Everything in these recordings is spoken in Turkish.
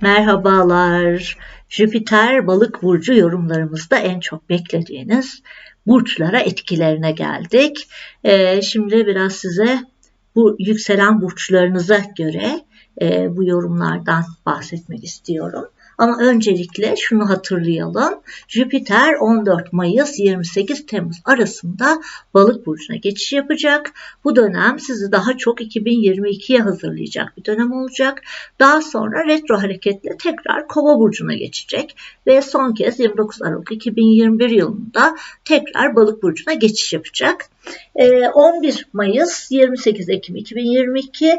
Merhabalar. Jüpiter balık burcu yorumlarımızda en çok beklediğiniz burçlara etkilerine geldik. Ee, şimdi biraz size bu yükselen burçlarınıza göre e, bu yorumlardan bahsetmek istiyorum. Ama öncelikle şunu hatırlayalım. Jüpiter 14 Mayıs 28 Temmuz arasında balık burcuna geçiş yapacak. Bu dönem sizi daha çok 2022'ye hazırlayacak bir dönem olacak. Daha sonra retro hareketle tekrar kova burcuna geçecek ve son kez 29 Aralık 2021 yılında tekrar balık burcuna geçiş yapacak. 11 ee, Mayıs 28 Ekim 2022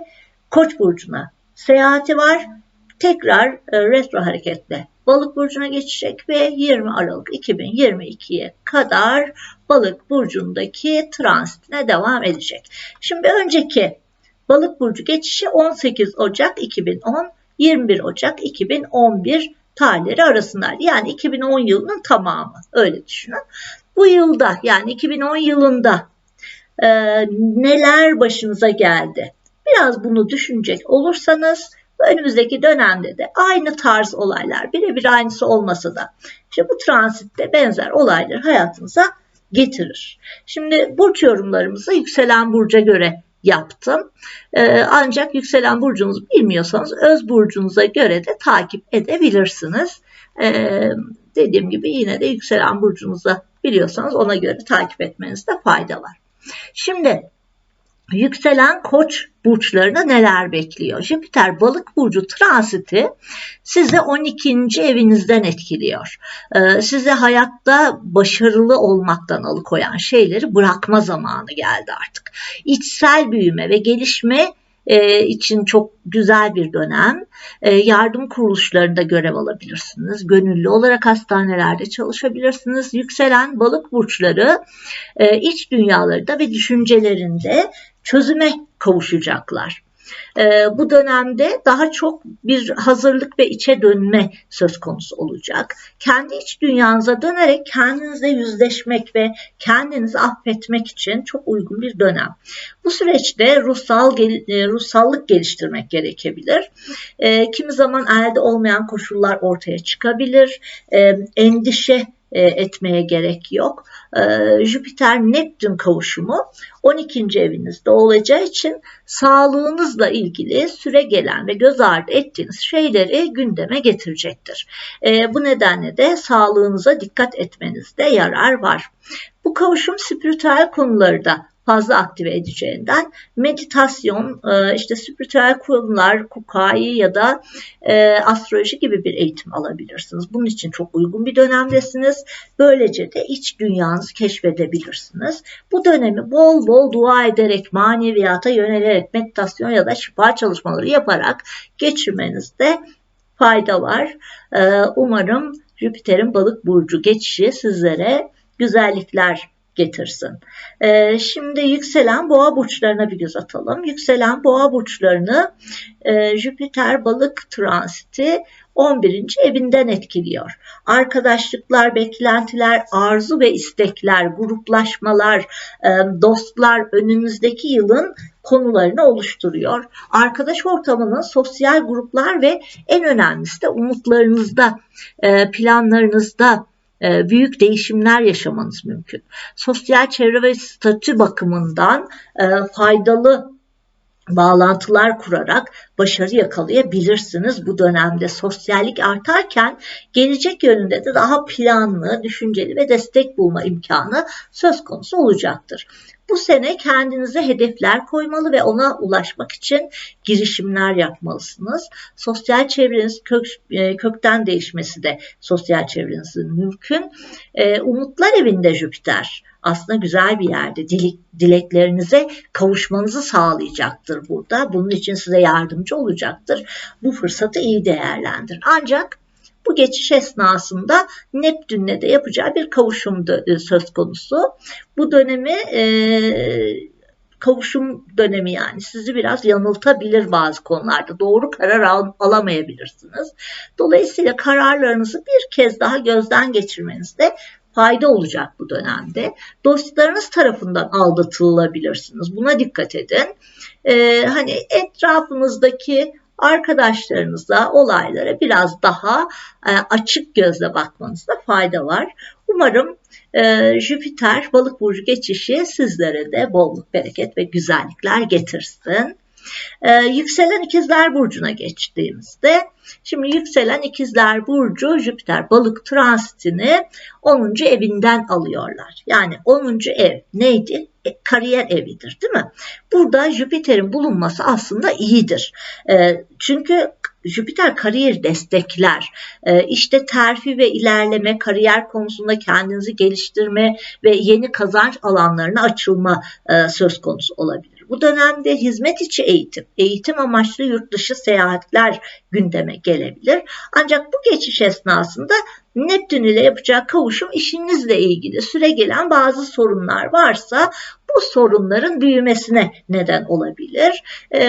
Koç burcuna seyahati var tekrar e, retro hareketle balık burcuna geçecek ve 20 Aralık 2022'ye kadar balık burcundaki transitine devam edecek. Şimdi önceki balık burcu geçişi 18 Ocak 2010 21 Ocak 2011 tarihleri arasındaydı. Yani 2010 yılının tamamı öyle düşünün. Bu yılda yani 2010 yılında e, neler başınıza geldi? Biraz bunu düşünecek olursanız önümüzdeki dönemde de aynı tarz olaylar birebir aynısı olmasa da işte bu transitte benzer olaylar hayatınıza getirir. Şimdi burç yorumlarımızı yükselen burca göre yaptım. Ee, ancak yükselen burcunuzu bilmiyorsanız öz burcunuza göre de takip edebilirsiniz. Ee, dediğim gibi yine de yükselen burcunuza biliyorsanız ona göre takip etmenizde fayda var. Şimdi yükselen koç burçlarına neler bekliyor? Jüpiter balık burcu transiti sizi 12. evinizden etkiliyor. Ee, size hayatta başarılı olmaktan alıkoyan şeyleri bırakma zamanı geldi artık. İçsel büyüme ve gelişme e, için çok güzel bir dönem. E, yardım kuruluşlarında görev alabilirsiniz. Gönüllü olarak hastanelerde çalışabilirsiniz. Yükselen balık burçları e, iç dünyalarında ve düşüncelerinde çözüme kavuşacaklar. E, bu dönemde daha çok bir hazırlık ve içe dönme söz konusu olacak. Kendi iç dünyanıza dönerek kendinizle yüzleşmek ve kendinizi affetmek için çok uygun bir dönem. Bu süreçte ruhsal e, ruhsallık geliştirmek gerekebilir. E, kimi zaman elde olmayan koşullar ortaya çıkabilir. E, endişe e, etmeye gerek yok. E, Jüpiter-Neptün kavuşumu 12. evinizde olacağı için sağlığınızla ilgili süre gelen ve göz ardı ettiğiniz şeyleri gündeme getirecektir. E, bu nedenle de sağlığınıza dikkat etmenizde yarar var. Bu kavuşum spiritüel konuları da fazla aktive edeceğinden meditasyon, e, işte spiritüel konular, kukai ya da e, astroloji gibi bir eğitim alabilirsiniz. Bunun için çok uygun bir dönemdesiniz. Böylece de iç dünyanızı keşfedebilirsiniz. Bu dönemi bol bol dua ederek, maneviyata yönelerek, meditasyon ya da şifa çalışmaları yaparak geçirmenizde fayda var. E, umarım Jüpiter'in balık burcu geçişi sizlere güzellikler getirsin. Ee, şimdi yükselen boğa burçlarına bir göz atalım. Yükselen boğa burçlarını e, Jüpiter balık transiti 11. evinden etkiliyor. Arkadaşlıklar, beklentiler, arzu ve istekler, gruplaşmalar, e, dostlar önünüzdeki yılın konularını oluşturuyor. Arkadaş ortamının sosyal gruplar ve en önemlisi de umutlarınızda, e, planlarınızda, e, büyük değişimler yaşamanız mümkün. Sosyal çevre ve statü bakımından e, faydalı bağlantılar kurarak başarı yakalayabilirsiniz. Bu dönemde sosyallik artarken gelecek yönünde de daha planlı, düşünceli ve destek bulma imkanı söz konusu olacaktır. Bu sene kendinize hedefler koymalı ve ona ulaşmak için girişimler yapmalısınız. Sosyal çevreniz kök, e, kökten değişmesi de sosyal çevrenizin mümkün. E, umutlar evinde Jüpiter aslında güzel bir yerde. Dilek, dileklerinize kavuşmanızı sağlayacaktır burada. Bunun için size yardımcı olacaktır. Bu fırsatı iyi değerlendirin. Ancak bu geçiş esnasında Neptün'le de yapacağı bir kavuşum e, söz konusu. Bu dönemi e, kavuşum dönemi yani sizi biraz yanıltabilir bazı konularda. Doğru karar al, alamayabilirsiniz. Dolayısıyla kararlarınızı bir kez daha gözden geçirmenizde fayda olacak bu dönemde. Dostlarınız tarafından aldatılabilirsiniz. Buna dikkat edin. Ee, hani etrafınızdaki arkadaşlarınızla olaylara biraz daha e, açık gözle bakmanızda fayda var. Umarım e, Jüpiter balık burcu geçişi sizlere de bolluk, bereket ve güzellikler getirsin. Ee, yükselen ikizler burcuna geçtiğimizde şimdi yükselen ikizler burcu Jüpiter balık transitini 10. evinden alıyorlar. Yani 10. ev neydi? E, kariyer evidir değil mi? Burada Jüpiter'in bulunması aslında iyidir. E, çünkü Jüpiter kariyer destekler. E, işte terfi ve ilerleme, kariyer konusunda kendinizi geliştirme ve yeni kazanç alanlarına açılma e, söz konusu olabilir. Bu dönemde hizmet içi eğitim, eğitim amaçlı yurt dışı seyahatler gündeme gelebilir. Ancak bu geçiş esnasında Neptün ile yapacağı kavuşum işinizle ilgili süre gelen bazı sorunlar varsa bu sorunların büyümesine neden olabilir. E,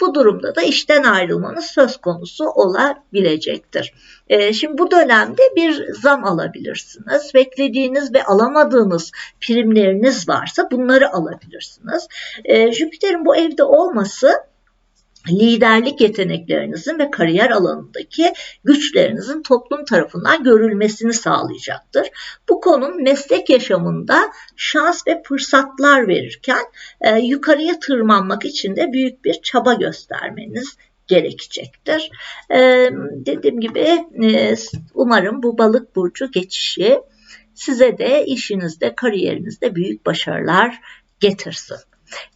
bu durumda da işten ayrılmanız söz konusu olabilecektir. E, şimdi bu dönemde bir zam alabilirsiniz. Beklediğiniz ve alamadığınız primleriniz varsa bunları alabilirsiniz. E, Jüpiter'in bu evde olması liderlik yeteneklerinizin ve kariyer alanındaki güçlerinizin toplum tarafından görülmesini sağlayacaktır. Bu konum meslek yaşamında şans ve fırsatlar verirken e, yukarıya tırmanmak için de büyük bir çaba göstermeniz gerekecektir. E, dediğim gibi e, umarım bu balık burcu geçişi size de işinizde, kariyerinizde büyük başarılar getirsin.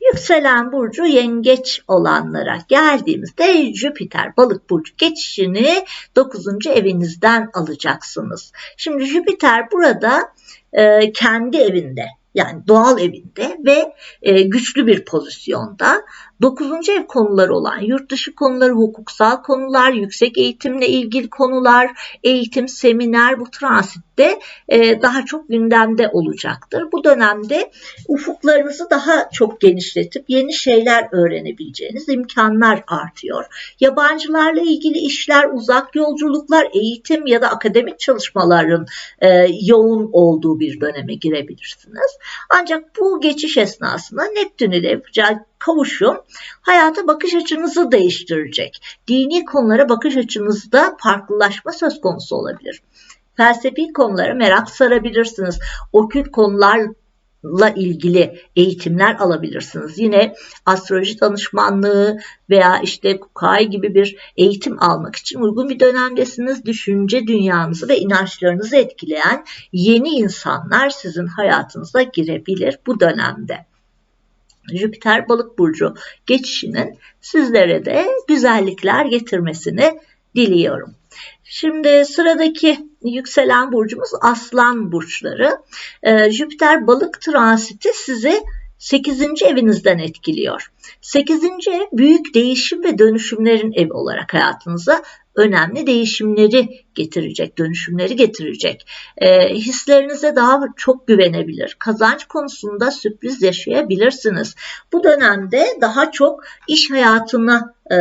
Yükselen burcu yengeç olanlara geldiğimizde Jüpiter balık burcu geçişini 9. evinizden alacaksınız. Şimdi Jüpiter burada e, kendi evinde yani doğal evinde ve e, güçlü bir pozisyonda. Dokuzuncu ev konuları olan yurt dışı konuları, hukuksal konular, yüksek eğitimle ilgili konular, eğitim, seminer bu transitte e, daha çok gündemde olacaktır. Bu dönemde ufuklarınızı daha çok genişletip yeni şeyler öğrenebileceğiniz imkanlar artıyor. Yabancılarla ilgili işler, uzak yolculuklar, eğitim ya da akademik çalışmaların e, yoğun olduğu bir döneme girebilirsiniz. Ancak bu geçiş esnasında Neptün ile yapacağı kavuşum hayata bakış açınızı değiştirecek. Dini konulara bakış açınızda farklılaşma söz konusu olabilir. Felsefi konulara merak sarabilirsiniz. Okült konular la ilgili eğitimler alabilirsiniz. Yine astroloji danışmanlığı veya işte Kukai gibi bir eğitim almak için uygun bir dönemdesiniz. Düşünce dünyanızı ve inançlarınızı etkileyen yeni insanlar sizin hayatınıza girebilir bu dönemde. Jüpiter balık burcu geçişinin sizlere de güzellikler getirmesini diliyorum. Şimdi sıradaki yükselen burcumuz aslan burçları. Ee, Jüpiter balık transiti sizi 8. evinizden etkiliyor. 8. ev büyük değişim ve dönüşümlerin evi olarak hayatınıza önemli değişimleri getirecek, dönüşümleri getirecek. E, hislerinize daha çok güvenebilir. Kazanç konusunda sürpriz yaşayabilirsiniz. Bu dönemde daha çok iş hayatına e,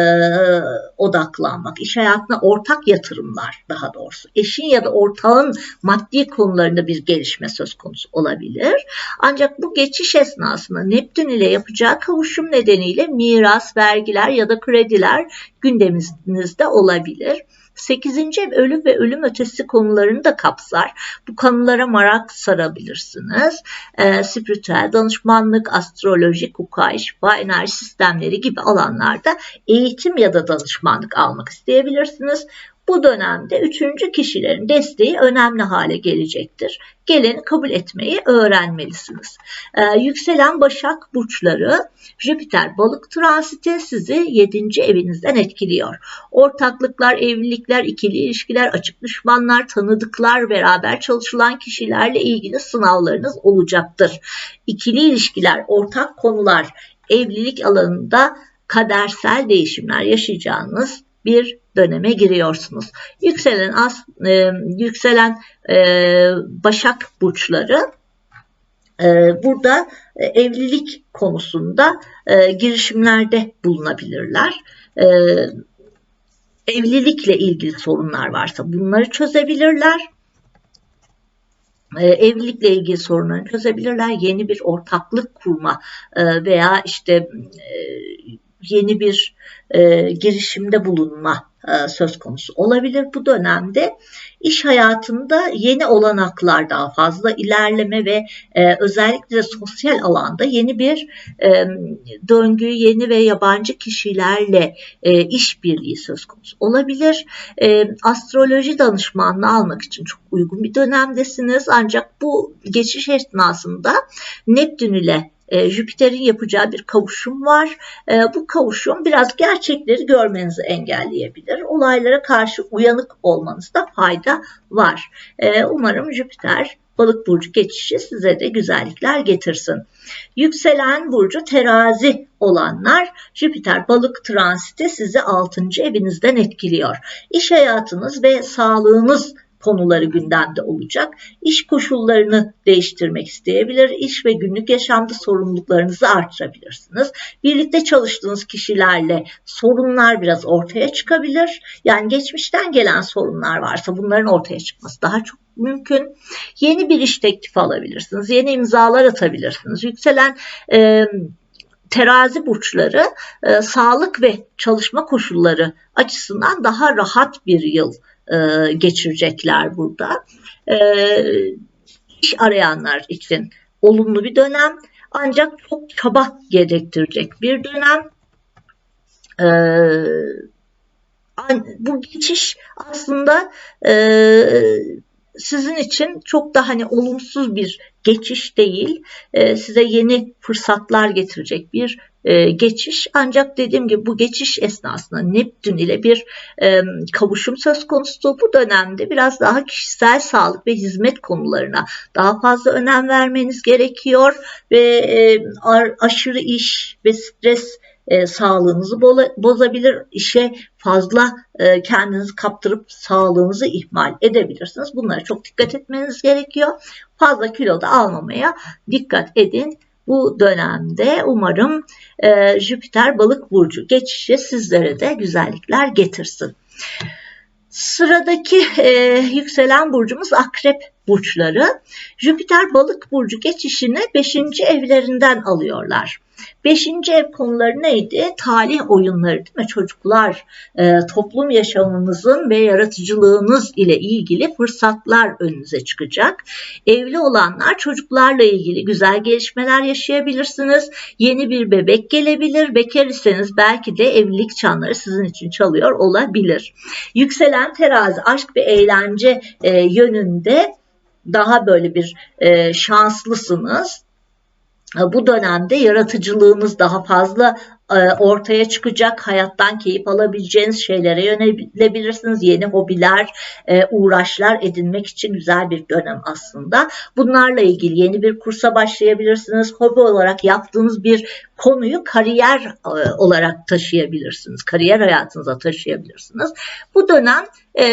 odaklanmak, iş hayatına ortak yatırımlar daha doğrusu, eşin ya da ortağın maddi konularında bir gelişme söz konusu olabilir. Ancak bu geçiş esnasında Neptün ile yapacağı kavuşum nedeniyle miras, vergiler ya da krediler gündeminizde olabilir. 8. ev ölüm ve ölüm ötesi konularını da kapsar. Bu konulara merak sarabilirsiniz. E, spiritüel danışmanlık, astroloji, kukai, şifa, enerji sistemleri gibi alanlarda eğitim ya da danışmanlık almak isteyebilirsiniz. Bu dönemde üçüncü kişilerin desteği önemli hale gelecektir. Geleni kabul etmeyi öğrenmelisiniz. Ee, yükselen Başak burçları Jüpiter balık transiti sizi 7. evinizden etkiliyor. Ortaklıklar, evlilikler, ikili ilişkiler, açık düşmanlar, tanıdıklar, beraber çalışılan kişilerle ilgili sınavlarınız olacaktır. İkili ilişkiler, ortak konular, evlilik alanında kadersel değişimler yaşayacağınız bir döneme giriyorsunuz. Yükselen as, e, yükselen e, Başak burçları e, burada e, evlilik konusunda e, girişimlerde bulunabilirler. Evlilikle ilgili sorunlar varsa bunları çözebilirler. Evlilikle ilgili sorunları çözebilirler. Yeni bir ortaklık kurma veya işte yeni bir e, girişimde bulunma e, söz konusu olabilir bu dönemde. İş hayatında yeni olanaklar daha fazla ilerleme ve e, özellikle sosyal alanda yeni bir e, döngü, yeni ve yabancı kişilerle e, işbirliği söz konusu olabilir. E, astroloji danışmanlığı almak için çok uygun bir dönemdesiniz. Ancak bu geçiş esnasında Neptün ile e, Jüpiter'in yapacağı bir kavuşum var. E, bu kavuşum biraz gerçekleri görmenizi engelleyebilir. Olaylara karşı uyanık olmanızda fayda var. E, umarım Jüpiter balık burcu geçişi size de güzellikler getirsin. Yükselen burcu terazi olanlar Jüpiter balık transiti sizi 6. evinizden etkiliyor. İş hayatınız ve sağlığınız konuları gündemde olacak. İş koşullarını değiştirmek isteyebilir. İş ve günlük yaşamda sorumluluklarınızı artırabilirsiniz. Birlikte çalıştığınız kişilerle sorunlar biraz ortaya çıkabilir. Yani geçmişten gelen sorunlar varsa bunların ortaya çıkması daha çok mümkün. Yeni bir iş teklifi alabilirsiniz. Yeni imzalar atabilirsiniz. Yükselen e, terazi burçları e, sağlık ve çalışma koşulları açısından daha rahat bir yıl e, geçirecekler burada. E, iş arayanlar için olumlu bir dönem ancak çok çaba gerektirecek bir dönem. E, bu geçiş aslında e, sizin için çok da hani olumsuz bir geçiş değil, e, size yeni fırsatlar getirecek bir e, geçiş. Ancak dediğim gibi bu geçiş esnasında Neptün ile bir e, kavuşum söz konusu. Bu dönemde biraz daha kişisel sağlık ve hizmet konularına daha fazla önem vermeniz gerekiyor ve e, aşırı iş ve stres e, sağlığınızı bozabilir. İşe fazla e, kendinizi kaptırıp sağlığınızı ihmal edebilirsiniz. Bunlara çok dikkat etmeniz gerekiyor. Fazla kilo da almamaya dikkat edin. Bu dönemde umarım e, Jüpiter balık burcu geçişi sizlere de güzellikler getirsin. Sıradaki e, yükselen burcumuz akrep burçları. Jüpiter balık burcu geçişini 5. evlerinden alıyorlar. Beşinci ev konuları neydi? Talih oyunları değil mi çocuklar? E, toplum yaşamımızın ve yaratıcılığınız ile ilgili fırsatlar önünüze çıkacak. Evli olanlar çocuklarla ilgili güzel gelişmeler yaşayabilirsiniz. Yeni bir bebek gelebilir. Bekar iseniz belki de evlilik çanları sizin için çalıyor olabilir. Yükselen terazi aşk ve eğlence e, yönünde daha böyle bir e, şanslısınız bu dönemde yaratıcılığınız daha fazla e, ortaya çıkacak, hayattan keyif alabileceğiniz şeylere yönelebilirsiniz. Yeni hobiler, e, uğraşlar edinmek için güzel bir dönem aslında. Bunlarla ilgili yeni bir kursa başlayabilirsiniz. Hobi olarak yaptığınız bir konuyu kariyer e, olarak taşıyabilirsiniz. Kariyer hayatınıza taşıyabilirsiniz. Bu dönem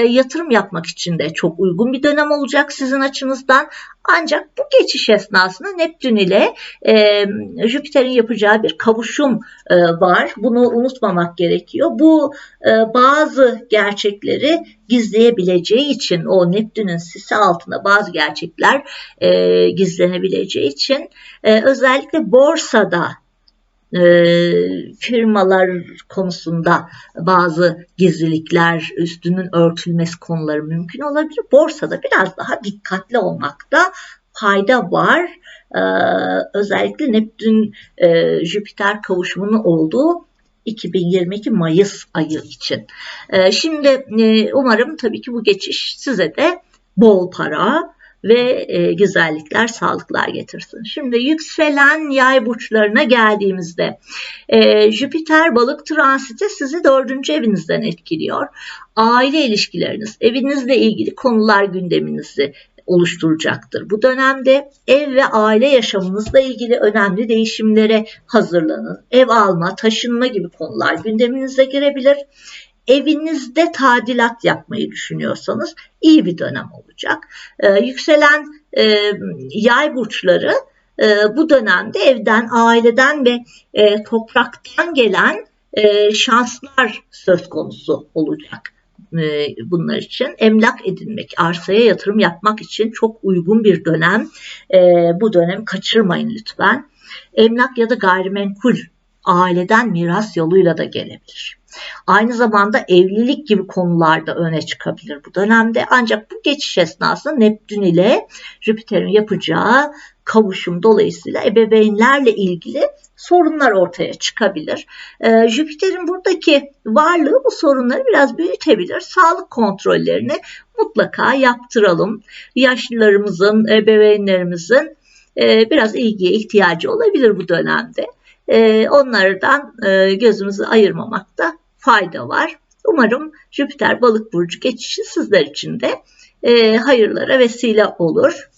yatırım yapmak için de çok uygun bir dönem olacak sizin açınızdan. Ancak bu geçiş esnasında Neptün ile e, Jüpiter'in yapacağı bir kavuşum e, var. Bunu unutmamak gerekiyor. Bu e, bazı gerçekleri gizleyebileceği için o Neptün'ün sisi altında bazı gerçekler e, gizlenebileceği için e, özellikle borsada e, firmalar konusunda bazı gizlilikler, üstünün örtülmesi konuları mümkün olabilir. Borsada biraz daha dikkatli olmakta fayda var. Ee, özellikle Neptün e, Jüpiter kavuşumunun olduğu 2022 Mayıs ayı için. Şimdi e, umarım tabii ki bu geçiş size de bol para, ve e, güzellikler, sağlıklar getirsin. Şimdi yükselen yay burçlarına geldiğimizde e, Jüpiter balık transiti sizi dördüncü evinizden etkiliyor. Aile ilişkileriniz, evinizle ilgili konular gündeminizi oluşturacaktır. Bu dönemde ev ve aile yaşamınızla ilgili önemli değişimlere hazırlanın. Ev alma, taşınma gibi konular gündeminize girebilir evinizde tadilat yapmayı düşünüyorsanız iyi bir dönem olacak. Ee, yükselen e, yay burçları e, bu dönemde evden, aileden ve e, topraktan gelen e, şanslar söz konusu olacak e, bunlar için emlak edinmek, arsaya yatırım yapmak için çok uygun bir dönem. E, bu dönemi kaçırmayın lütfen. Emlak ya da gayrimenkul aileden miras yoluyla da gelebilir. Aynı zamanda evlilik gibi konularda öne çıkabilir bu dönemde. Ancak bu geçiş esnasında Neptün ile Jüpiter'in yapacağı kavuşum dolayısıyla ebeveynlerle ilgili sorunlar ortaya çıkabilir. Ee, Jüpiter'in buradaki varlığı bu sorunları biraz büyütebilir. Sağlık kontrollerini mutlaka yaptıralım. Yaşlılarımızın, ebeveynlerimizin e, biraz ilgiye ihtiyacı olabilir bu dönemde. E, onlardan e, gözümüzü ayırmamakta fayda var. Umarım Jüpiter balık burcu geçişi sizler için de hayırlara vesile olur.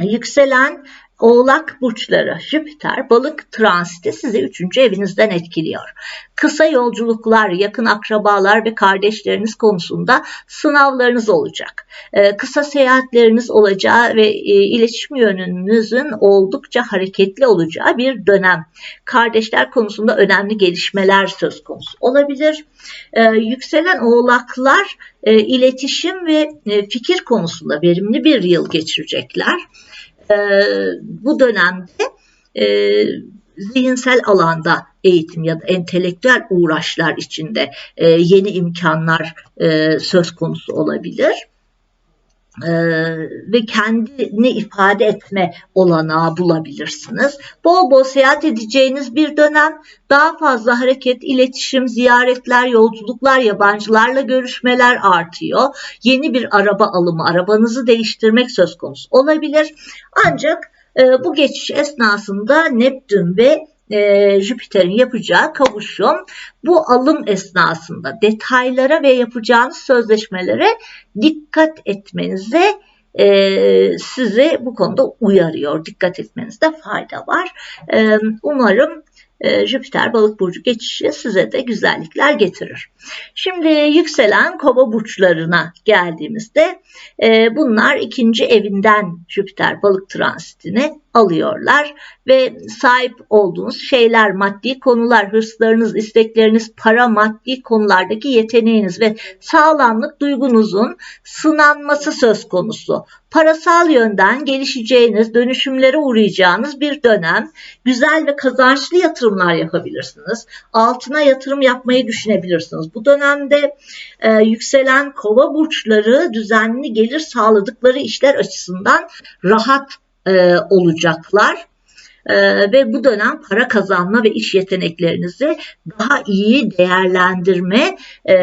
Yükselen Oğlak burçları Jüpiter balık transiti sizi üçüncü evinizden etkiliyor. Kısa yolculuklar, yakın akrabalar ve kardeşleriniz konusunda sınavlarınız olacak. Ee, kısa seyahatleriniz olacağı ve e, iletişim yönünüzün oldukça hareketli olacağı bir dönem. Kardeşler konusunda önemli gelişmeler söz konusu olabilir. Ee, yükselen oğlaklar e, iletişim ve e, fikir konusunda verimli bir yıl geçirecekler bu dönemde e, zihinsel alanda eğitim ya da entelektüel uğraşlar içinde e, yeni imkanlar e, söz konusu olabilir e, ve kendini ifade etme olanağı bulabilirsiniz. Bol bol seyahat edeceğiniz bir dönem, daha fazla hareket, iletişim, ziyaretler, yolculuklar, yabancılarla görüşmeler artıyor. Yeni bir araba alımı, arabanızı değiştirmek söz konusu olabilir. Ancak e, bu geçiş esnasında Neptün ve e, Jüpiter'in yapacağı kavuşum bu alım esnasında detaylara ve yapacağınız sözleşmelere dikkat etmenize e, sizi bu konuda uyarıyor. Dikkat etmenizde fayda var. E, umarım e, Jüpiter balık burcu geçişi size de güzellikler getirir. Şimdi yükselen kova burçlarına geldiğimizde e, bunlar ikinci evinden Jüpiter balık transitini alıyorlar ve sahip olduğunuz şeyler, maddi konular, hırslarınız, istekleriniz, para, maddi konulardaki yeteneğiniz ve sağlamlık duygunuzun sınanması söz konusu. Parasal yönden gelişeceğiniz, dönüşümlere uğrayacağınız bir dönem. Güzel ve kazançlı yatırımlar yapabilirsiniz. Altına yatırım yapmayı düşünebilirsiniz. Bu dönemde e, yükselen kova burçları düzenli gelir sağladıkları işler açısından rahat e, olacaklar. Ee, ve bu dönem para kazanma ve iş yeteneklerinizi daha iyi değerlendirme e,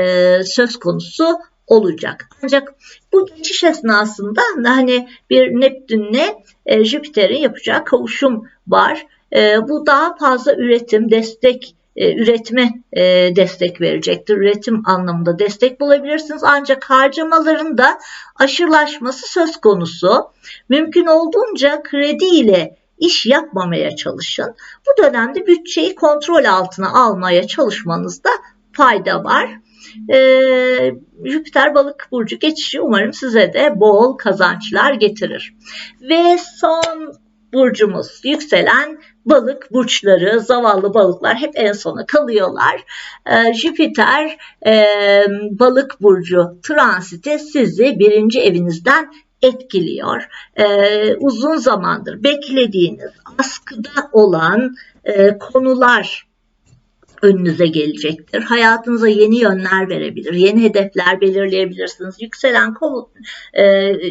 söz konusu olacak. Ancak bu geçiş esnasında hani bir Neptünle e, Jüpiter'in yapacağı kavuşum var. E, bu daha fazla üretim, destek e, üretme e, destek verecektir. Üretim anlamında destek bulabilirsiniz. Ancak harcamaların da aşılaşması söz konusu. Mümkün olduğunca kredi ile iş yapmamaya çalışın. Bu dönemde bütçeyi kontrol altına almaya çalışmanızda fayda var. Ee, Jüpiter balık burcu geçişi umarım size de bol kazançlar getirir. Ve son burcumuz yükselen balık burçları, zavallı balıklar hep en sona kalıyorlar. E, Jüpiter e, balık burcu transiti sizi birinci evinizden etkiliyor. E, uzun zamandır beklediğiniz askıda olan e, konular önünüze gelecektir. Hayatınıza yeni yönler verebilir, yeni hedefler belirleyebilirsiniz. Yükselen e,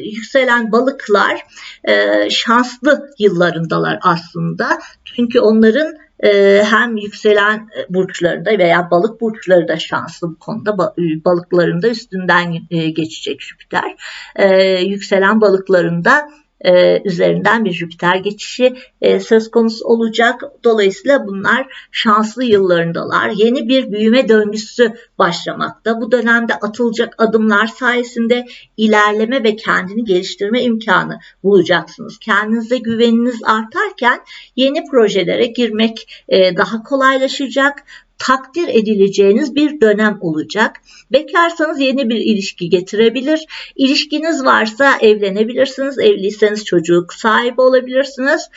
yükselen balıklar e, şanslı yıllarındalar aslında. Çünkü onların e, hem yükselen burçlarında veya balık burçları da şanslı bu konuda balıklarında üstünden e, geçecek Jüpiter. E, yükselen balıklarında e, üzerinden bir Jüpiter geçişi e, söz konusu olacak. Dolayısıyla bunlar şanslı yıllarındalar. Yeni bir büyüme döngüsü başlamakta. Bu dönemde atılacak adımlar sayesinde ilerleme ve kendini geliştirme imkanı bulacaksınız. Kendinize güveniniz artarken yeni projelere girmek e, daha kolaylaşacak takdir edileceğiniz bir dönem olacak. Bekarsanız yeni bir ilişki getirebilir. İlişkiniz varsa evlenebilirsiniz. Evliyseniz çocuk sahibi olabilirsiniz.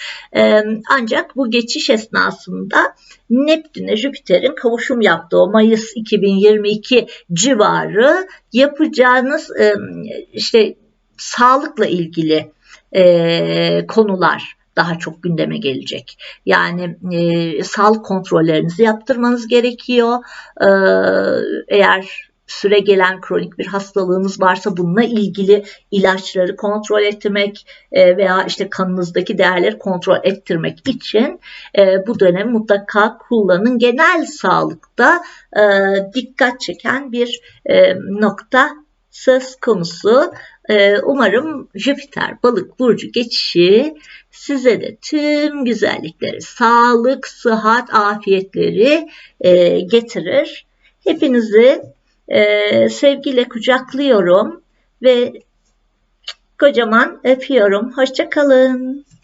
Ancak bu geçiş esnasında Neptün'e Jüpiter'in kavuşum yaptığı Mayıs 2022 civarı yapacağınız işte sağlıkla ilgili e, konular daha çok gündeme gelecek. Yani e, sağlık kontrollerinizi yaptırmanız gerekiyor. E, eğer süre gelen kronik bir hastalığınız varsa bununla ilgili ilaçları kontrol ettirmek e, veya işte kanınızdaki değerleri kontrol ettirmek için e, bu dönem mutlaka kullanın. Genel sağlıkta e, dikkat çeken bir nokta söz konusu. Umarım Jüpiter balık burcu geçişi size de tüm güzellikleri, sağlık, sıhhat, afiyetleri getirir. Hepinizi e, sevgiyle kucaklıyorum ve kocaman öpüyorum. Hoşçakalın.